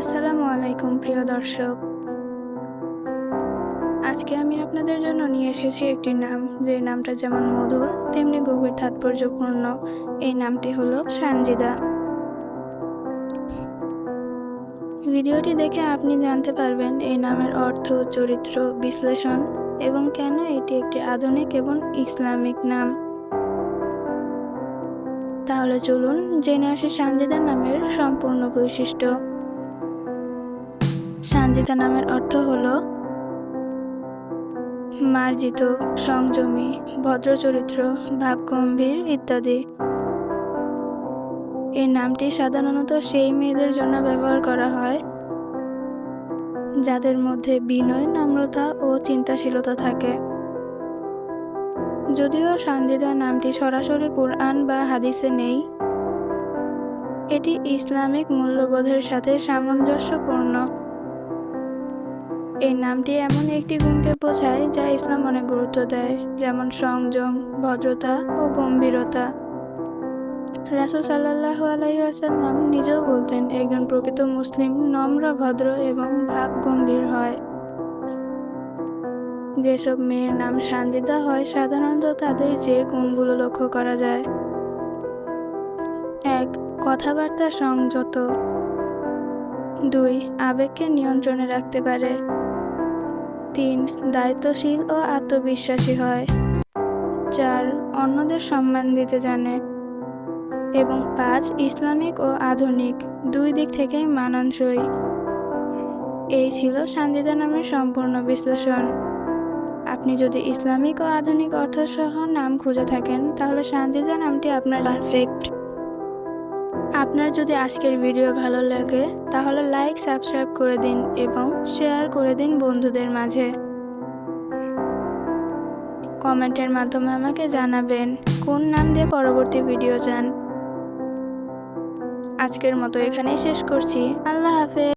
আসসালামু আলাইকুম, প্রিয় দর্শক। আজকে আমি আপনাদের জন্য নিয়ে এসেছি একটি নাম, যে নামটা যেমন মধুর, তেমনি গভীর তাৎপর্যপূর্ণ। এই নামটি হলো সানজিদা। ভিডিওটি দেখে আপনি জানতে পারবেন এই নামের অর্থ, চরিত্র, বিশ্লেষণ এবং কেন এটি একটি আধুনিক এবং ইসলামিক নাম। তাহলে চলুন জেনে আসি সানজিদা নামের সম্পূর্ণ বৈশিষ্ট্য। সানজিদা নামের অর্থ হল মার্জিত, সংযমী, ভদ্রচরিত্র, ভাবগম্ভীর ইত্যাদি। এই নামটি সাধারণত সেই মেয়েদের জন্য ব্যবহার করা হয়, যাদের মধ্যে বিনয়, নম্রতা ও চিন্তাশীলতা থাকে। যদিও সানজিদা নামটি সরাসরি কোরআন বা হাদিসে নেই, এটি ইসলামিক মূল্যবোধের সাথে সামঞ্জস্যপূর্ণ। এই নামটি এমন একটি গুণকে বোঝায় যা ইসলাম অনেক গুরুত্ব দেয়, যেমন সংযম, ভদ্রতা ও গম্ভীরতা। রাসুল সাল্লাহ আলহিহাসাল্লাম নিজেও বলতেন, একজন প্রকৃত মুসলিম নম্র, ভদ্র এবং ভাব গম্ভীর হয়। যেসব মেয়ের নাম সানজিদা হয়, সাধারণত তাদের যে গুণগুলো লক্ষ্য করা যায়। এক, কথাবার্তা সংযত। দুই, আবেগকে নিয়ন্ত্রণে রাখতে পারে। তিন, দায়িত্বশীল ও আত্মবিশ্বাসী হয়। চার, অন্যদের সম্মান দিতে জানে এবং পাঁচ, ইসলামিক ও আধুনিক, দুই দিক থেকেই মানানসই। এই ছিল সানজিদা নামের সম্পূর্ণ বিশ্লেষণ। আপনি যদি ইসলামিক ও আধুনিক অর্থসহ নাম খুঁজে থাকেন, তাহলে সানজিদা নামটি আপনার পারফেক্ট আপনার যদি আজকের ভিডিও ভালো লাগে, তাহলে লাইক সাবস্ক্রাইব করে দিন এবং শেয়ার করে দিন বন্ধুদের মাঝে। কমেন্টের মাধ্যমে আমাকে জানাবেন কোন নাম দিয়ে পরবর্তী ভিডিও চান। আজকের মতো এখানেই শেষ করছি। আল্লাহ হাফেজ।